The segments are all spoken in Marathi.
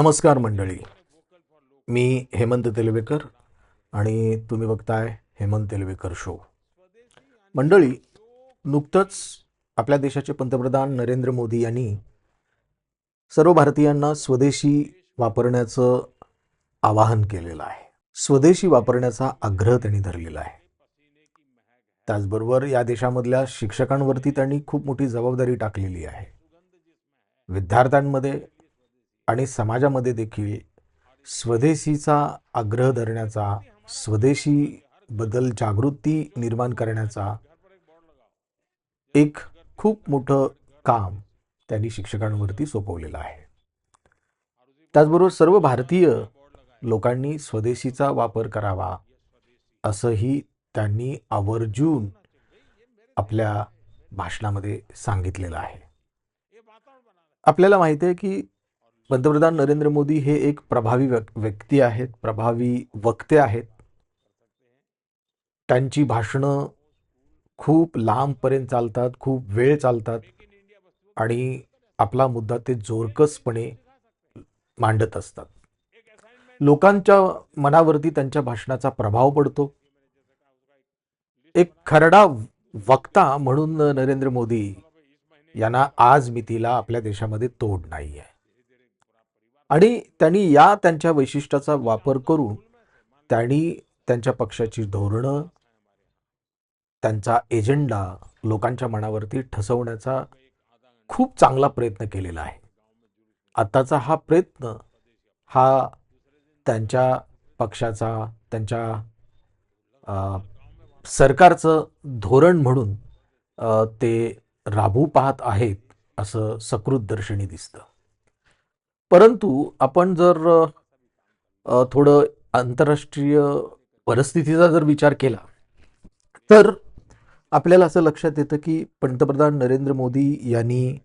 नमस्कार मंडळी. मी हेमंत तेलवेकर आणि तुम्ही बघताय हेमंत तेलवेकर शो मंडळी नुकतंच आपल्या देशाचे पंतप्रधान नरेंद्र मोदी यांनी सर्व भारतीयांना स्वदेशी वापरण्याचं आवाहन केलेलं आहे. स्वदेशी वापरण्याचा आग्रह त्यांनी धरलेला आहे. त्याचबरोबर या देशामधल्या शिक्षकांवरती त्यांनी खूप मोठी जबाबदारी टाकलेली आहे. विद्यार्थ्यांमध्ये आणि समाजामध्ये देखील स्वदेशीचा आग्रह धरण्याचा स्वदेशी बदल जागृती निर्माण करण्याचा एक खूप मोठं काम त्यांनी शिक्षकांवरती सोपवलेलं आहे. त्याचबरोबर सर्व भारतीय लोकांनी स्वदेशीचा वापर करावा असंही त्यांनी आवर्जून आपल्या भाषणामध्ये सांगितलेलं आहे. आपल्याला माहिती आहे की पंतप्रधान नरेंद्र मोदी हे एक प्रभावी व्यक्ती आहेत प्रभावी वक्ते आहेत. त्यांची भाषणं खूप लांबपर्यंत चालतात खूप वेळ चालतात आणि आपला मुद्दा ते जोरकसपणे मांडत असतात. लोकांच्या मनावरती त्यांच्या भाषणाचा प्रभाव पडतो. एक खरडा वक्ता म्हणून नरेंद्र मोदी यांना आज मितीला आपल्या देशामध्ये तोड नाही आहे आणि त्यांनी या त्यांच्या वैशिष्ट्याचा वापर करून त्यांनी त्यांच्या पक्षाची धोरणं त्यांचा एजेंडा लोकांच्या मनावरती ठसवण्याचा खूप चांगला प्रयत्न केलेला आहे. आत्ताचा हा प्रयत्न हा त्यांच्या पक्षाचा त्यांच्या सरकारचं धोरण म्हणून ते राबू पाहत आहेत असं सकृत दर्शनी दिसतं. परंतु आपण जर थोडं आंतरराष्ट्रीय परिस्थितीचा जर विचार केला तर आपल्याला असं लक्षात येतं की पंतप्रधान नरेंद्र मोदी यांनी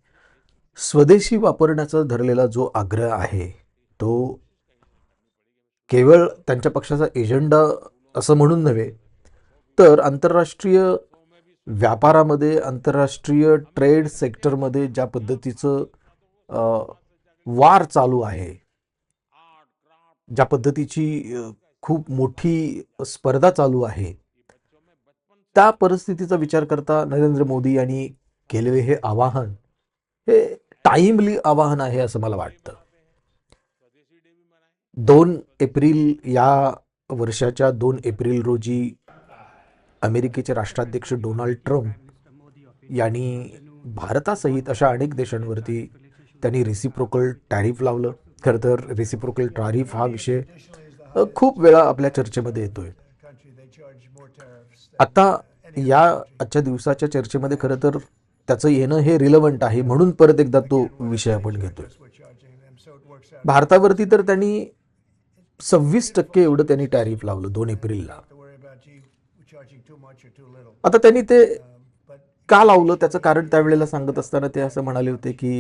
स्वदेशी वापरण्याचा धरलेला जो आग्रह आहे तो केवळ त्यांच्या पक्षाचा एजेंडा असं म्हणून नव्हे तर आंतरराष्ट्रीय व्यापारामध्ये आंतरराष्ट्रीय ट्रेड सेक्टरमध्ये ज्या पद्धतीचं वार चालू आहे. ज्या पद्धतीची खूप मोठी स्पर्धा चालू आहे. त्या परिस्थितीचा विचार करता नरेंद्र मोदी यांनी केलेले हे आवाहन हे टाइमली आवाहन आहे असं मला वाटतं. दोन एप्रिल या वर्षाच्या दोन एप्रिल रोजी अमेरिकेचे राष्ट्राध्यक्ष डोनाल्ड ट्रम्प यांनी भारतासहित अशा अनेक देशांवरती त्यांनी रिसिप्रोकल टॅरिफ लावलं. खरं तर रिसिप्रोकल टॅरिफ हा विषय खूप वेळा आपल्या चर्चेमध्ये येतोय. आता या आजच्या दिवसाच्या चर्चेमध्ये खरं तर त्याचं येणं हे रिलवंट आहे म्हणून परत एकदा तो विषय आपण घेतोय. भारतावरती तर त्यांनी सव्वीस टक्के एवढं त्यांनी टॅरिफ लावलं दोन एप्रिलला. आता त्यांनी ते का लावलं? त्याचं कारण त्यावेळेला सांगत असताना ते असं म्हणाले होते की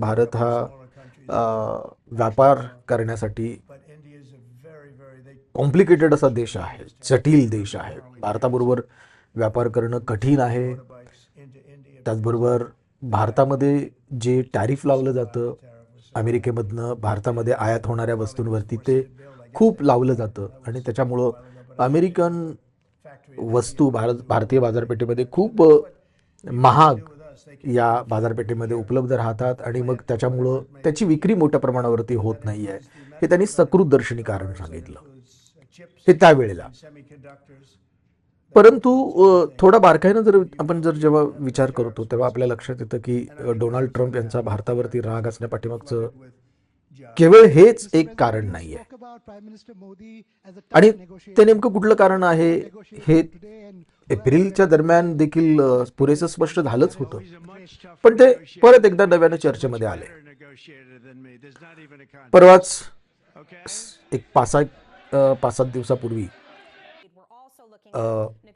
भारत हा व्यापार करण्यासाठी कॉम्प्लिकेटेड असा देश आहे जटिल देश आहे. भारताबरोबर व्यापार करणं कठीण आहे. त्याचबरोबर भारतामध्ये जे टॅरिफ लावलं जातं अमेरिकेमधनं भारतामध्ये आयात होणाऱ्या वस्तूंवरती ते खूप लावलं जातं. आणि त्याच्यामुळं अमेरिकन वस्तू भारत भारतीय बाजारपेठेमध्ये खूप महाग या बाजारपेठेमध्ये उपलब्ध राहतात आणि मग त्याच्यामुळं त्याची विक्री मोठ्या प्रमाणावरती होत नाही आहे हे त्यांनी सकृत दर्शनी कारण सांगितलं. हे त्यावेळेला. परंतु थोडा बारकाईनं जर आपण जर जेव्हा विचार करतो तेव्हा आपल्या लक्षात येतं की डोनाल्ड ट्रम्प यांचा भारतावरती राग असण्यापाठीमागचं केवळ हेच एक कारण नाही आहे आणि ते नेमकं कुठलं कारण आहे हे एप्रिलच्या दरम्यान देखील पुरेसं स्पष्ट झालंच होतं. पण ते परत एकदा नव्यानं चर्चेमध्ये आले. परवाच एक पाच पाच सात दिवसापूर्वी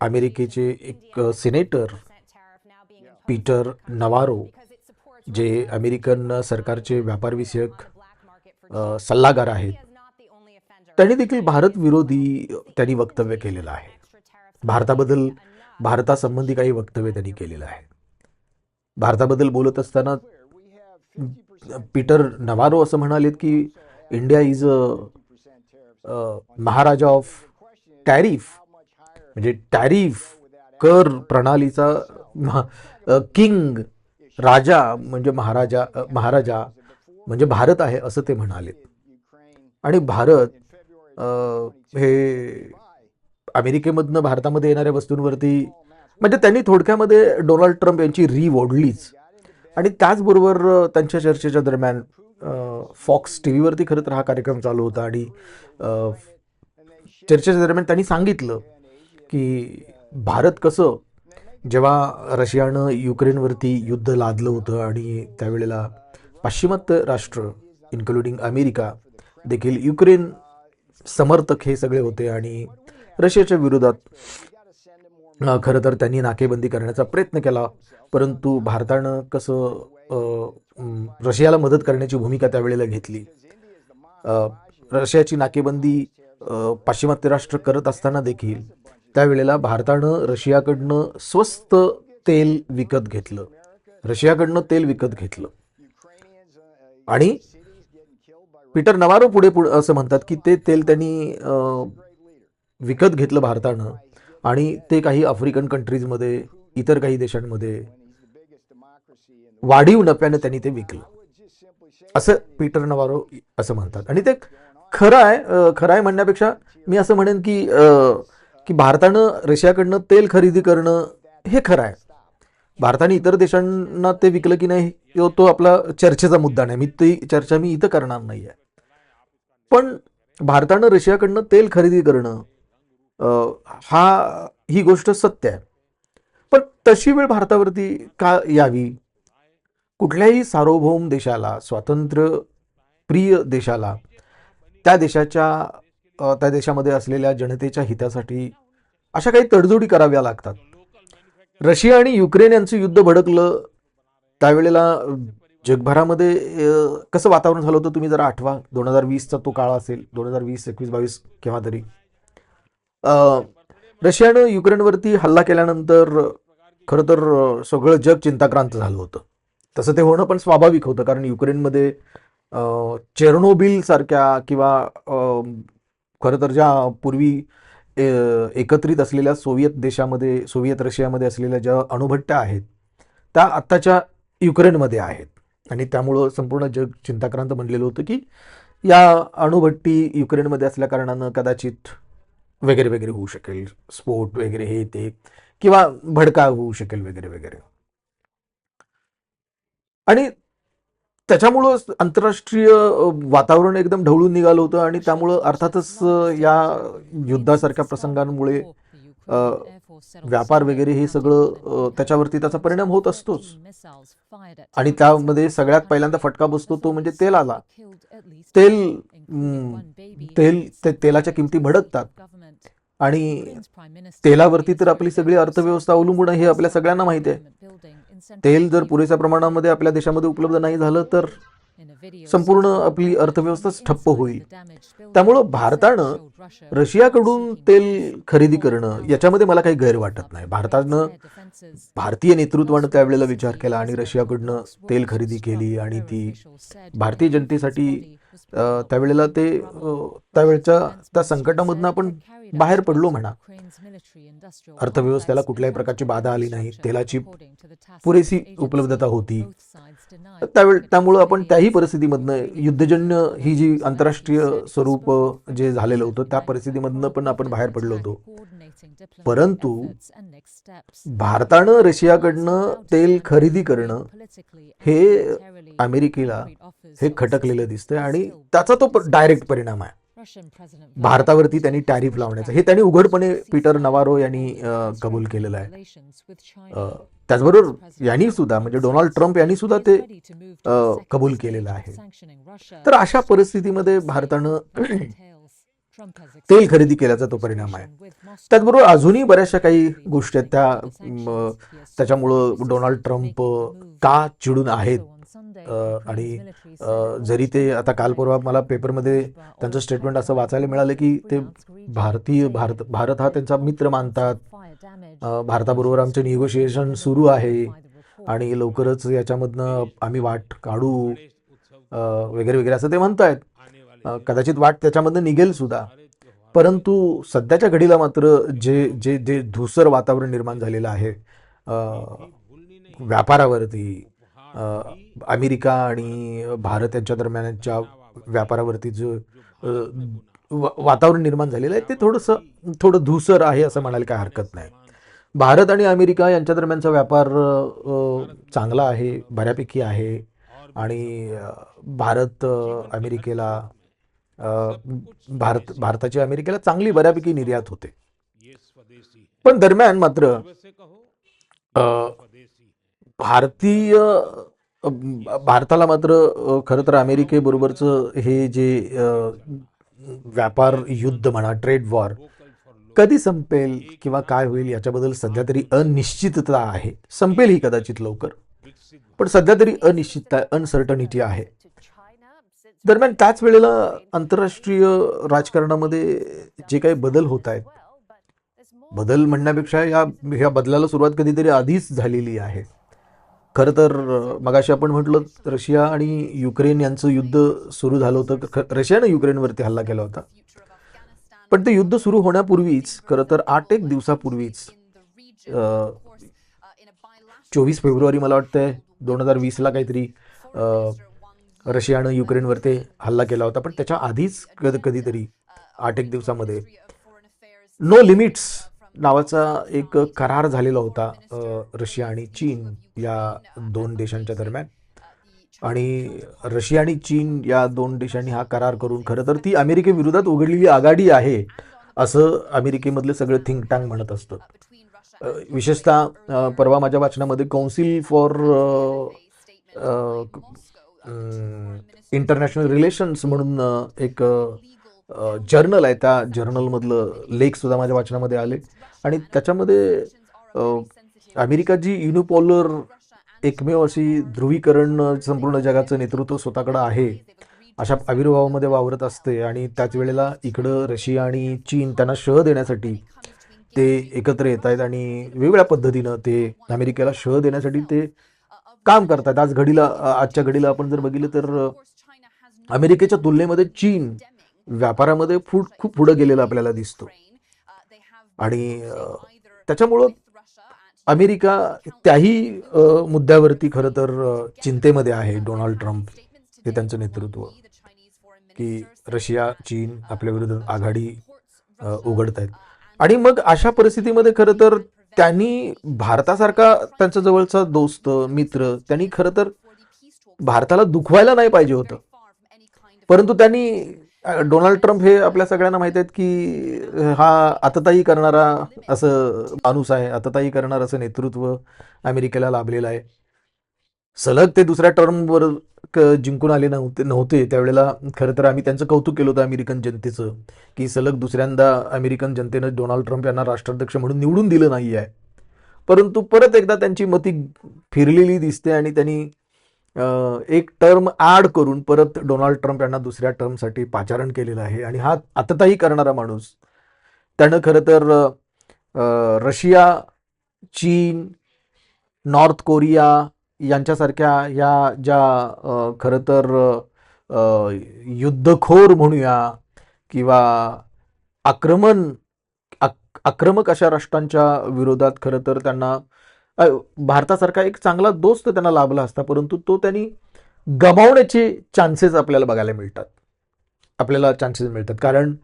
अमेरिकेचे एक सिनेटर पीटर नवारो जे अमेरिकन सरकारचे व्यापारविषयक सल्लागार आहेत. त्यांनी देखील भारत विरोधी त्यांनी वक्तव्य केलेलं आहे. भारताबद्दल भारतासंबंधी काही वक्तव्य त्यांनी केलेलं आहे. भारताबद्दल बोलत असताना पीटर नवारो असं म्हणालेत की India is a maharaja of tariff म्हणजे टॅरिफ कर प्रणालीचा किंग राजा म्हणजे महाराजा महाराजा म्हणजे भारत आहे असं ते म्हणाले. आणि भारत हे अमेरिकेमधनं भारतामध्ये येणाऱ्या वस्तूंवरती म्हणजे त्यांनी थोडक्यामध्ये डोनाल्ड ट्रम्प यांची री ओढलीच. आणि त्याचबरोबर त्यांच्या चर्चेच्या दरम्यान फॉक्स टी व्हीवरती खरं तर हा कार्यक्रम चालू होता आणि चर्चेच्या दरम्यान त्यांनी सांगितलं की भारत कसं जेव्हा रशियानं युक्रेनवरती युद्ध लादलं होतं आणि त्यावेळेला पाश्चिमात्य राष्ट्र इन्क्लुडिंग अमेरिका देखील युक्रेन समर्थक हे सगळे होते आणि रशियाच्या विरोधात खरं तर त्यांनी नाकेबंदी करण्याचा प्रयत्न केला. परंतु भारतानं कसं रशियाला मदत करण्याची भूमिका त्यावेळेला घेतली. रशियाची नाकेबंदी पाश्चिमात्य राष्ट्र करत असताना देखील त्यावेळेला भारतानं रशियाकडनं स्वस्त तेल विकत घेतलं. रशियाकडनं तेल विकत घेतलं. आणि पीटर नवारो पुढे पुढे असं म्हणतात की ते तेल त्यांनी विकत घेतलं भारतानं आणि ते काही आफ्रिकन कंट्रीजमध्ये इतर काही देशांमध्ये वाढीव नप्यानं त्यांनी ते विकलं. असं पीटर नवारो असं म्हणतात. आणि ते खरं आहे खरं आहे म्हणण्यापेक्षा मी असं म्हणेन की की भारतानं रशियाकडनं तेल खरेदी करणं हे खरं आहे. भारताने इतर देशांना ते विकलं की नाही तो तो आपला चर्चेचा मुद्दा नाही. मी ती चर्चा मी इथं करणार नाही आहे. पण भारतानं रशियाकडनं तेल खरेदी करणं हा ही गोष्ट सत्य आहे. पण तशी वेळ भारतावरती का यावी? कुठल्याही सार्वभौम देशाला स्वातंत्र्य प्रिय देशाला त्या देशाच्या त्या देशामध्ये असलेल्या जनतेच्या हितासाठी अशा काही तडजोडी कराव्या लागतात. रशिया आणि युक्रेन यांचं युद्ध भडकलं त्यावेळेला जगभरामध्ये कसं वातावरण झालं होतं तुम्ही जरा आठवा. दोन हजार वीसचा तो काळ असेल दोन हजार वीस एकवीस बावीस केव्हा तरी. रशियानं युक्रेनवरती हल्ला केल्यानंतर खरं तर सगळं जग चिंताक्रांत झालं होतं. तसं ते होणं पण स्वाभाविक होतं कारण युक्रेनमध्ये अ, चेर्नोबिल सारख्या किंवा खरं तर ज्या पूर्वी एकत्रित असलेल्या सोवियत देशामध्ये सोवियत रशियामध्ये असलेल्या ज्या अणुभट्ट्या आहेत त्या आत्ताच्या युक्रेनमध्ये आहेत. आणि त्यामुळं संपूर्ण जग चिंताक्रांत बनलेलं होतं की या अणुभट्टी युक्रेनमध्ये असल्या कारणानं कदाचित वगैरे वगैरे होऊ शकेल स्फोट वगैरे हे ते किंवा भडका होऊ शकेल वगैरे वगैरे. आणि त्याच्यामुळं आंतरराष्ट्रीय वातावरण एकदम ढवळून निघालं होतं आणि त्यामुळं अर्थातच या युद्धासारख्या प्रसंगांमुळे व्यापार वगैरे हे सगळं त्याच्यावरती त्याचा परिणाम होत असतोच. आणि त्यामध्ये सगळ्यात पहिल्यांदा फटका बसतो तो म्हणजे तेलाला तेल तेल ते तेलाच्या किमती भडकतात. आणि तेलावरती तर आपली सगळी अर्थव्यवस्था अवलंबून आहे हे आपल्या सगळ्यांना माहिती आहे. तेल जर पुरेशा प्रमाणामध्ये आपल्या देशामध्ये उपलब्ध नाही झालं तर संपूर्ण आपली अर्थव्यवस्थाच ठप्प होईल. त्यामुळं भारतानं रशियाकडून तेल खरेदी करणं याच्यामध्ये मला काही गैर वाटत नाही. भारतानं भारतीय नेतृत्वानं त्यावेळेला विचार केला आणि रशियाकडनं तेल खरेदी केली आणि ती भारतीय जनतेसाठी त्यावेळेला ते त्यावेळच्या त्या संकटामधनं आपण बाहेर पडलो म्हणा. अर्थव्यवस्थेला कुठल्याही प्रकारची बाधा आली नाही. तेलाची पुरेशी उपलब्धता होती. त्यावेळी त्यामुळं आपण त्याही परिस्थितीमधनं युद्धजन्य ही जी आंतरराष्ट्रीय स्वरूप जे झालेलं होतं त्या परिस्थितीमधनं पण आपण बाहेर पडलो होतो. परंतु भारतानं रशियाकडनं तेल खरेदी करणं हे अमेरिकेला हे खटकलेलं दिसतंय आणि त्याचा तो डायरेक्ट परिणाम आहे. भारतावरती त्यांनी टॅरिफ लावण्याचा. हे त्यांनी उघडपणे पीटर नवारो यांनी कबूल केलेलं आहे. त्याचबरोबर यांनी सुद्धा म्हणजे डोनाल्ड ट्रम्प यांनी सुद्धा ते कबूल केलेलं आहे. तर अशा परिस्थितीमध्ये भारतानं तेल खरेदी केल्याचा तो परिणाम आहे. त्याचबरोबर अजूनही बऱ्याचशा काही गोष्टी आहेत. त्या त्याच्यामुळं डोनाल्ड ट्रम्प का चिडून आहेत? आणि जरी ते आता काल परवा मला पेपरमध्ये त्यांचं स्टेटमेंट असं वाचायला मिळालं की ते भारतीय भारत भारत हा त्यांचा मित्र मानतात. भारताबरोबर आमचे निगोशिएशन सुरू आहे. आणि लवकरच याच्यामधनं आम्ही वाट काढू वगैरे वगैरे असं ते म्हणतायत. कदाचित वाट त्याच्यामधनं निघेल सुद्धा. परंतु सध्याच्या घडीला मात्र जे जे जे धुसर वातावरण निर्माण झालेलं आहे व्यापारावरती अमेरिका आणि भारत यांच्या दरम्यानच्या व्यापारावरती जो वातावरण निर्माण झालेलं आहे ते थोडंसं थोडं धुसर आहे असं म्हणायला काय हरकत नाही. भारत आणि अमेरिका यांच्या दरम्यानचा व्यापार चांगला आहे बऱ्यापैकी आहे. आणि भारत अमेरिकेला भारत भारताची अमेरिकेला चांगली बऱ्यापैकी निर्यात होते. पण दरम्यान मात्र अ, भारतीय भारताला मात्र खरं तर अमेरिकेबरोबरचं हे जे व्यापार युद्ध म्हणा ट्रेड वॉर कधी संपेल किंवा काय होईल याच्याबद्दल सध्या तरी अनिश्चितता आहे. संपेल ही कदाचित लवकर. पण सध्या तरी अनिश्चितता अनसर्टनिटी आहे. दरम्यान त्याच वेळेला आंतरराष्ट्रीय राजकारणामध्ये जे काही बदल होत आहेत बदल म्हणण्यापेक्षा या ह्या बदलाला सुरुवात कधीतरी आधीच झालेली आहे. खरं तर मगाशी आपण म्हटलं रशिया आणि युक्रेन यांचं युद्ध सुरू झालं होतं. ख- रशियानं युक्रेनवरती हल्ला केला होता. पण ते युद्ध सुरू होण्यापूर्वीच खरं तर आठ एक दिवसापूर्वीच चोवीस फेब्रुवारी मला वाटतंय दोन हजार वीसला काहीतरी रशियानं युक्रेनवरती हल्ला केला होता पण त्याच्या आधीच कध कधीतरी आठ एक दिवसामध्ये नो लिमिट्स नावाचा एक करार झालेला होता रशिया आणि चीन या दोन देशांच्या दरम्यान. आणि रशिया आणि चीन या दोन देशांनी हा करार करून खरं तर ती अमेरिकेविरोधात उघडलेली आघाडी आहे असं अमेरिकेमधले सगळे थिंक टँक म्हणत असतात. विशेषतः परवा माझ्या वाचनामध्ये कौन्सिल फॉर इंटरनॅशनल रिलेशन्स म्हणून एक जर्नल आहे त्या जर्नलमधलं लेख सुद्धा माझ्या वाचनामध्ये आले. आणि त्याच्यामध्ये अमेरिका जी युनिपॉलर एकमेव अशी ध्रुवीकरण संपूर्ण जगाचं नेतृत्व स्वतःकडं आहे अशा आविर्भावामध्ये वावरत असते. आणि त्याच वेळेला इकडं रशिया आणि चीन त्यांना शह देण्यासाठी ते एकत्र येत आहेत आणि वेगवेगळ्या पद्धतीनं ते अमेरिकेला शह देण्यासाठी ते काम करतात. आज घडीला आजच्या घडीला आपण जर बघितलं तर अमेरिकेच्या तुलनेमध्ये चीन व्यापारामध्ये फूट खूप पुढे गेलेला आपल्याला दिसतो. आणि त्याच्यामुळं अमेरिका त्याही मुद्द्यावरती खरं तर चिंतेमध्ये आहे डोनाल्ड ट्रम्प हे त्यांचं नेतृत्व. की रशिया चीन आपल्या विरुद्ध आघाडी उघडत आहेत आणि मग अशा परिस्थितीमध्ये खरं तर त्यांनी भारतासारखा त्यांचा जवळचा दोस्त मित्र त्यांनी खरं तर भारताला दुखवायला नाही पाहिजे होतं. परंतु त्यांनी डोनाल्ड ट्रम्प हे आपल्या सगळ्यांना माहीत आहेत की हा आतताई करणारा असं माणूस आहे आतताई करणारं असं नेतृत्व अमेरिकेला लाभलेलं आहे. सलग ते दुसऱ्या टर्मवर क- जिंकून आले नव्हते नव्हते. त्यावेळेला खरं तर आम्ही त्यांचं कौतुक केलं होतं अमेरिकन जनतेचं की सलग दुसऱ्यांदा अमेरिकन जनतेनं डोनाल्ड ट्रम्प यांना राष्ट्राध्यक्ष म्हणून निवडून दिलं नाही आहे. परंतु परत एकदा त्यांची मती फिरलेली दिसते आणि त्यांनी एक टर्म ॲड करून परत डोनाल्ड ट्रम्प यांना दुसऱ्या टर्मसाठी पाचारण केलेलं आहे. आणि हा आतताई करणारा माणूस त्यानं खरं तर रशिया चीन नॉर्थ कोरिया यांच्यासारख्या या ज्या खरं तर युद्धखोर म्हणूया किंवा आक्रमण आक- आक्रमक अशा राष्ट्रांच्या विरोधात खरं तर त्यांना भारतासारखा एक चांगला दोस्त त्यांना लाभला असता परंतु तो त्यांनी गमावण्याचे चान्सेस आपल्याला बघायला मिळतात. आपल्याला चान्सेस मिळतात. कारण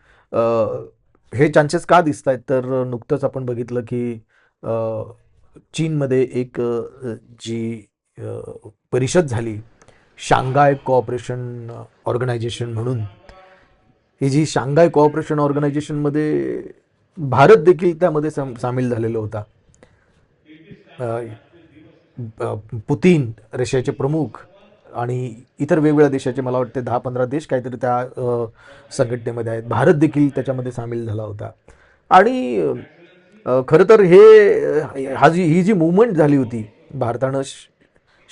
हे चान्सेस का दिसत आहेत तर नुकतंच आपण बघितलं की चीनमध्ये एक जी परिषद झाली. शांघाय कोऑपरेशन ऑर्गनायझेशन म्हणून. ही जी शांघाय कोऑपरेशन ऑर्गनायझेशनमध्ये भारत देखील त्यामध्ये साम सामील झालेला होता. पुतीन रशियाचे प्रमुख आणि इतर वेगवेगळ्या देशाचे मला वाटते दहा पंधरा देश काहीतरी त्या संघटनेमध्ये आहेत. भारत देखील त्याच्यामध्ये सामील झाला होता. आणि खरं तर हे हा जी ही जी मुवमेंट झाली होती भारतानं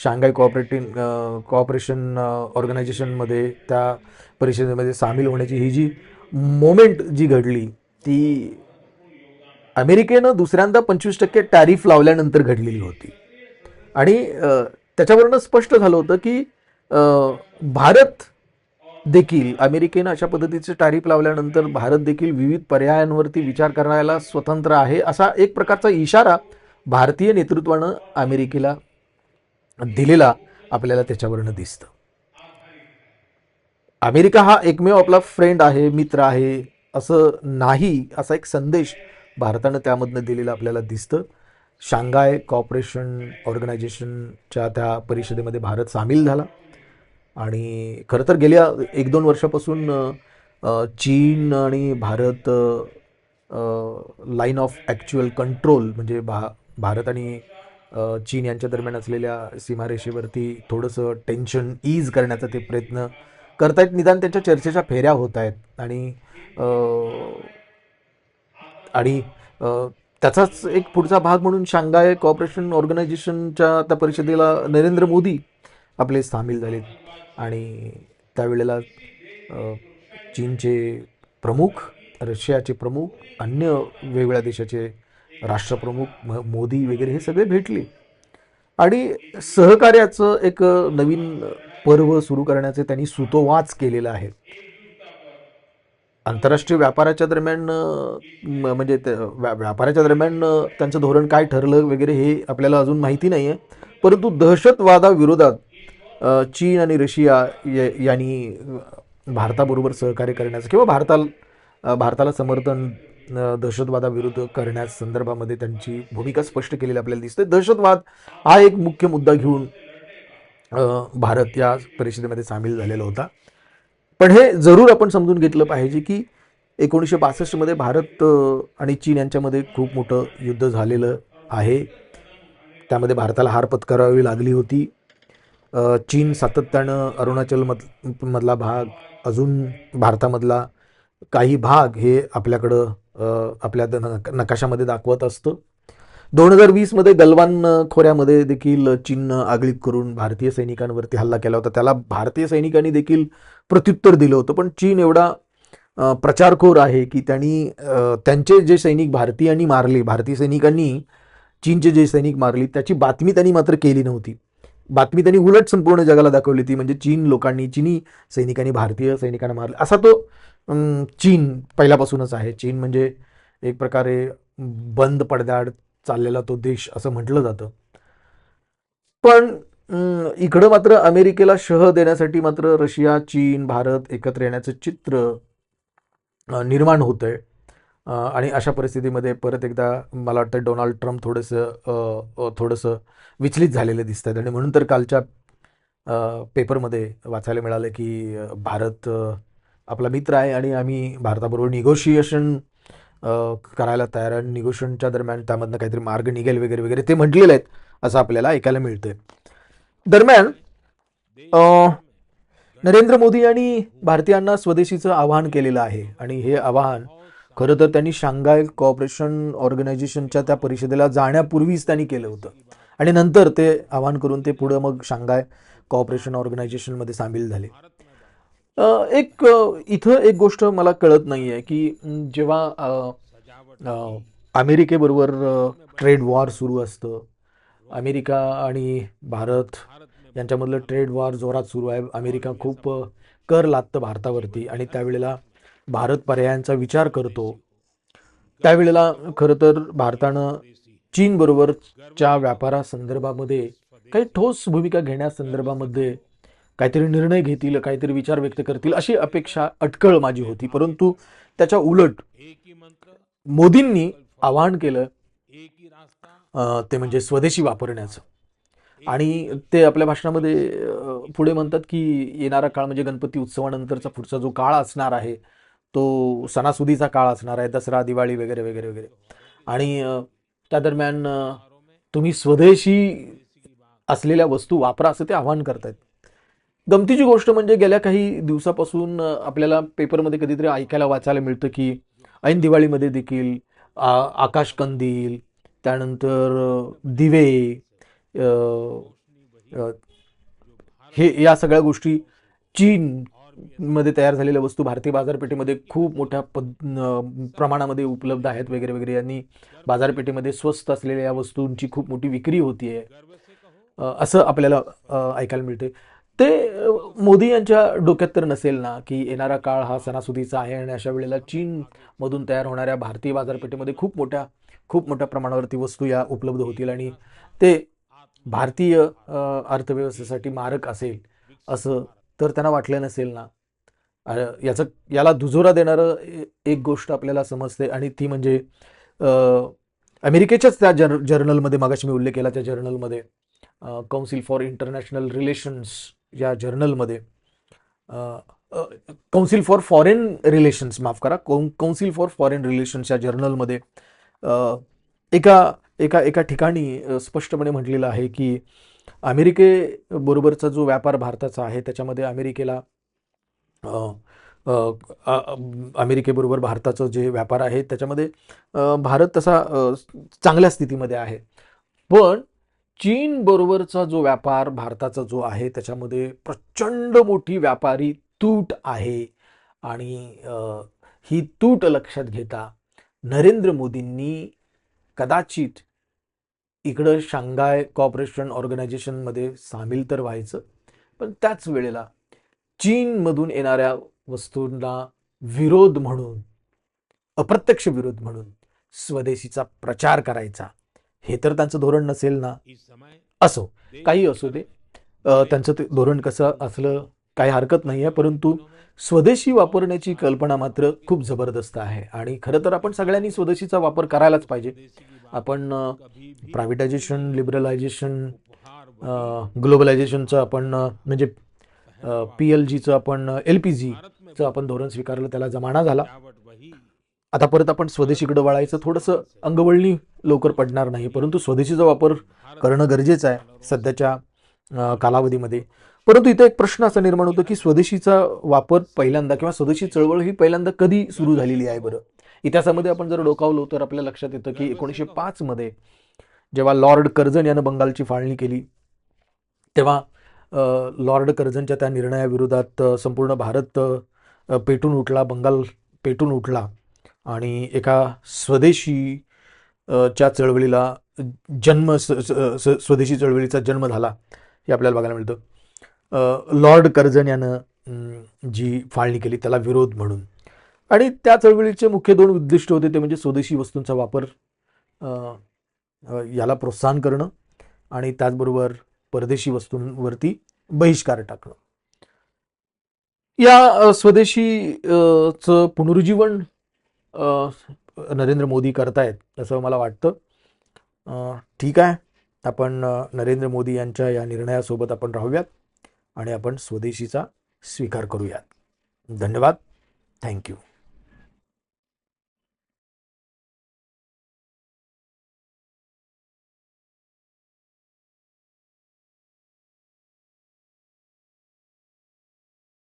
शांघाय कॉपरेटिव्ह कॉपरेशन ऑर्गनायझेशनमध्ये त्या परिषदेमध्ये सामील होण्याची ही जी मोमेंट जी घडली ती अमेरिकेनं दुसऱ्यांदा पंचवीस टक्के टॅरिफ लावल्यानंतर घडलेली होती. आणि त्याच्यावरनं स्पष्ट झालं होतं की भारत देखील अमेरिकेनं अशा पद्धतीचे टॅरिफ लावल्यानंतर भारत देखील विविध पर्यायांवरती विचार करायला स्वतंत्र आहे असा एक प्रकारचा इशारा भारतीय नेतृत्वानं अमेरिकेला दिलेला आपल्याला त्याच्यावरनं दिसतं. अमेरिका हा एकमेव आपला फ्रेंड आहे मित्र आहे असं नाही असा एक संदेश भारतानं त्यामधनं दिलेला आपल्याला दिसतं. शांघाय कॉपरेशन ऑर्गनायझेशनच्या त्या परिषदेमध्ये भारत सामील झाला. आणि खरं तर गेल्या एक दोन वर्षापासून चीन आणि Bharat line of actual control म्हणजे भा भारत आणि चीन यांच्या दरम्यान असलेल्या सीमारेषेवरती थोडंसं टेन्शन ईज करण्याचा ते प्रयत्न करतायत. निदान त्यांच्या चर्चेच्या फेऱ्या होत आहेत आणि आणि त्याचाच एक पुढचा भाग म्हणून शांघाय कॉपरेशन ऑर्गनायझेशनच्या त्या परिषदेला नरेंद्र मोदी आपले सामील झालेत. आणि त्यावेळेला चीनचे प्रमुख रशियाचे प्रमुख अन्य वेगवेगळ्या देशाचे राष्ट्रप्रमुख म- मोदी वगैरे हे सगळे भेटले. आणि सहकार्याचं एक नवीन पर्व सुरू करण्याचे त्यांनी सुतोवाच केलेलं आहे. आंतरराष्ट्रीय व्यापाराच्या दरम्यान म्हणजे व्या- व्यापाराच्या दरम्यान त्यांचं धोरण काय ठरलं वगैरे हे आपल्याला अजून माहिती नाही आहे परंतु दहशतवादाविरोधात चीन आणि रशिया यांनी भारताबरोबर सहकार्य करण्याचं किंवा भारताला भारताला समर्थन दहशतवादाविरुद्ध करण्यास संदर्भामध्ये त्यांची भूमिका स्पष्ट केलेली आपल्याला दिसते. दहशतवाद हा एक मुख्य मुद्दा घेऊन भारत या परिषदेमध्ये सामील झालेला होता. पण हे जरूर आपण समजून घेतलं पाहिजे की एकोणीसशे बासष्टमध्ये भारत आणि चीन यांच्यामध्ये खूप मोठं युद्ध झालेलं आहे. त्यामध्ये भारताला हार पत्करावी लागली होती. चीन सातत्यानं अरुणाचल मध मधला भाग अजून भारतामधला काही भाग हे आपल्याकडं आपल्या नकाशामध्ये दाखवत असतं. दोन हजार वीसमध्ये गलवान खोऱ्यामध्ये देखील चीननं आगळीक करून भारतीय सैनिकांवरती हल्ला केला होता. त्याला भारतीय सैनिकांनी देखील प्रत्युत्तर दिलं होतं. पण चीन एवढा प्रचारखोर आहे की त्यांनी त्यांचे जे सैनिक भारतीयांनी मारले भारतीय सैनिकांनी चीनचे जे सैनिक मारले त्याची बातमी त्यांनी मात्र केली नव्हती. बातमी त्यांनी उलट संपूर्ण जगाला दाखवली ती म्हणजे चीन लोकांनी चिनी सैनिकांनी भारतीय सैनिकांना मारले. असा तो चीन पहिल्यापासूनच आहे. चीन म्हणजे एक प्रकारे बंद पडद्याआड चाललेला तो देश असं म्हटलं जातं. पण इकडं मात्र अमेरिकेला शह देण्यासाठी मात्र रशिया चीन भारत एकत्र येण्याचं चित्र निर्माण होतंय. आहे आणि अशा परिस्थितीमध्ये परत एकदा मला वाटतं डोनाल्ड ट्रम्प थोडंसं थोडंसं विचलित झालेलं दिसत आहेत. आणि म्हणून तर कालच्या पेपरमध्ये वाचायला मिळालं की भारत आपला मित्र आहे आणि आम्ही भारताबरोबर निगोशिएशन करायला तयार आहे. निगोशिएशनच्या दरम्यान त्यामधनं काहीतरी मार्ग निघेल वगैरे वगैरे ते म्हटलेले आहेत असं आपल्याला ऐकायला मिळतंय. दरम्यान नरेंद्र मोदी यांनी भारतीयांना स्वदेशीचं आवाहन केलेलं आहे. आणि हे आवाहन खरं तर त्यांनी शांघाय कॉपरेशन ऑर्गनायझेशनच्या त्या परिषदेला जाण्यापूर्वीच त्यांनी केलं होतं. आणि नंतर ते आवाहन करून ते पुढं मग शांघाय कॉपरेशन ऑर्गनायझेशनमध्ये सामील झाले. एक इथं एक गोष्ट मला कळत नाही आहे की जेव्हा अमेरिकेबरोबर ट्रेड वॉर सुरू असतं अमेरिका आणि भारत यांच्यामधलं ट्रेड वॉर जोरात सुरू आहे. अमेरिका खूप कर लादतं भारतावरती आणि त्यावेळेला भारत पर्यायांचा विचार करतो. त्यावेळेला खरं तर भारतानं चीनबरोबरच्या व्यापारासंदर्भामध्ये काही ठोस भूमिका घेण्यासंदर्भामध्ये काहीतरी निर्णय घेतील काहीतरी विचार व्यक्त करतील अशी अपेक्षा अटकळ माझी होती. परंतु त्याच्या उलट मोदींनी आवाहन केलं ते म्हणजे स्वदेशी वापरण्याचं. आणि ते आपल्या भाषणामध्ये पुढे म्हणतात की येणारा काळ म्हणजे गणपती उत्सवानंतरचा पुढचा जो काळ असणार आहे तो सणासुदीचा काळ असणार आहे दसरा दिवाळी वगैरे वगैरे वगैरे. आणि त्या दरम्यान तुम्ही स्वदेशी असलेल्या वस्तू वापरा असं ते आवाहन करतायत. गमतीची गोष्ट म्हणजे गेल्या काही दिवसापासून आपल्याला पेपरमध्ये कधीतरी ऐकायला वाचायला मिळतं की ऐन दिवाळीमध्ये देखील आ- आकाशकंदील त्यानंतर दिवे हे या सगळ्या गोष्टी चीन मध्ये तयार झालेल्या वस्तू भारतीय बाजारपेठेमध्ये खूप मोठ्या पद प्रमाणामध्ये उपलब्ध आहेत वगैरे वगैरे. यांनी बाजारपेठेमध्ये स्वस्त असलेल्या या वस्तूंची खूप मोठी विक्री होतीये आहे. असं आपल्याला ऐकायला मिळते ते मोदी यांच्या डोक्यात तर नसेल ना की येणारा काळ हा सणासुदीचा आहे आणि अशा वेळेला चीनमधून तयार होणाऱ्या भारतीय बाजारपेठेमध्ये खूप मोठ्या खूप मोठ्या प्रमाणावरती वस्तू या उपलब्ध होतील आणि ते भारतीय अर्थव्यवस्थेसाठी मारक असेल असं तर त्यांना वाटलं नसेल ना. याचं याला दुजोरा देणारं एक गोष्ट आपल्याला समजते आणि ती म्हणजे अमेरिकेच्याच त्या जर जर्नलमध्ये मागाशी मी उल्लेख केला त्या जर्नलमध्ये कौन्सिल फॉर इंटरनॅशनल रिलेशन्स या जर्नलमध्ये कौन्सिल फॉर फॉरेन रिलेशन्स माफ करा काउन्सिल फॉर फॉरेन रिलेशन्स या जर्नलमध्ये एका एका एका ठिकाणी स्पष्टपणे म्हटलेलं आहे की अमेरिकेबरोबरचा जो व्यापार भारताचा आहे त्याच्यामध्ये अमेरिकेला अमेरिकेबरोबर भारताचं जे व्यापार आहे त्याच्यामध्ये भारत तसा चांगल्या स्थितीमध्ये आहे. पण चीनबरोबरचा जो व्यापार भारताचा जो आहे त्याच्यामध्ये प्रचंड मोठी व्यापारी तूट आहे. आणि ही तूट लक्षात घेता नरेंद्र मोदींनी कदाचित इकडं शांघाय कॉपरेशन ऑर्गनायझेशनमध्ये सामील तर व्हायचं पण त्याच वेळेला चीनमधून येणाऱ्या वस्तूंना विरोध म्हणून अप्रत्यक्ष विरोध म्हणून स्वदेशीचा प्रचार करायचा हे तर त्यांचं धोरण नसेल ना? असो काही असू दे. त्यांचं ते धोरण कसं असलं काही हरकत नाही आहे परंतु स्वदेशी वापरण्याची कल्पना मात्र खूप जबरदस्त आहे. आणि खरं तर आपण सगळ्यांनी स्वदेशीचा वापर करायलाच पाहिजे. आपण प्रायव्हेटायझेशन लिबरलायझेशन ग्लोबलायझेशनचं आपण म्हणजे पी एल जीचं आपण एल पी जीचं आपण धोरण स्वीकारलं त्याला जमाना झाला. आता परत आपण स्वदेशीकडे वळायचं थोडंसं अंगवळणी लवकर पडणार नाही. परंतु स्वदेशीचा वापर करणं गरजेचं आहे सध्याच्या कालावधीमध्ये. परंतु इथं एक प्रश्न असा निर्माण होतो की स्वदेशीचा वापर पहिल्यांदा किंवा स्वदेशी चळवळ ही पहिल्यांदा कधी सुरू झालेली आहे बरं? इतिहासामध्ये आपण जर डोकावलो तर आपल्या लक्षात येतं की एकोणीसशे पाचमध्ये जेव्हा लॉर्ड कर्झन यानं बंगालची फाळणी केली तेव्हा लॉर्ड कर्जनच्या त्या निर्णयाविरोधात संपूर्ण भारत पेटून उठला बंगाल पेटून उठला आणि एका स्वदेशी च्या चळवळीला जन्म स- स्वदेशी चळवळीचा जन्म झाला हे आपल्याला बघायला मिळतं. लॉर्ड कर्जन यानं जी फाळणी केली त्याला विरोध म्हणून. आणि त्या चळवळीचे मुख्य दोन उद्दिष्ट होते ते म्हणजे स्वदेशी वस्तूंचा वापर याला प्रोत्साहन करणं आणि त्याचबरोबर परदेशी वस्तूंवरती बहिष्कार टाकणं. या स्वदेशीचं स्वदेशी पुनरुज्जीवन नरेंद्र मोदी करतायत असं मला वाटतं. ठीक आहे. आपण नरेंद्र मोदी यांच्या या निर्णयासोबत आपण राहूयात. आणि आपण स्वदेशीचा स्वीकार करूयात. धन्यवाद. थँक्यू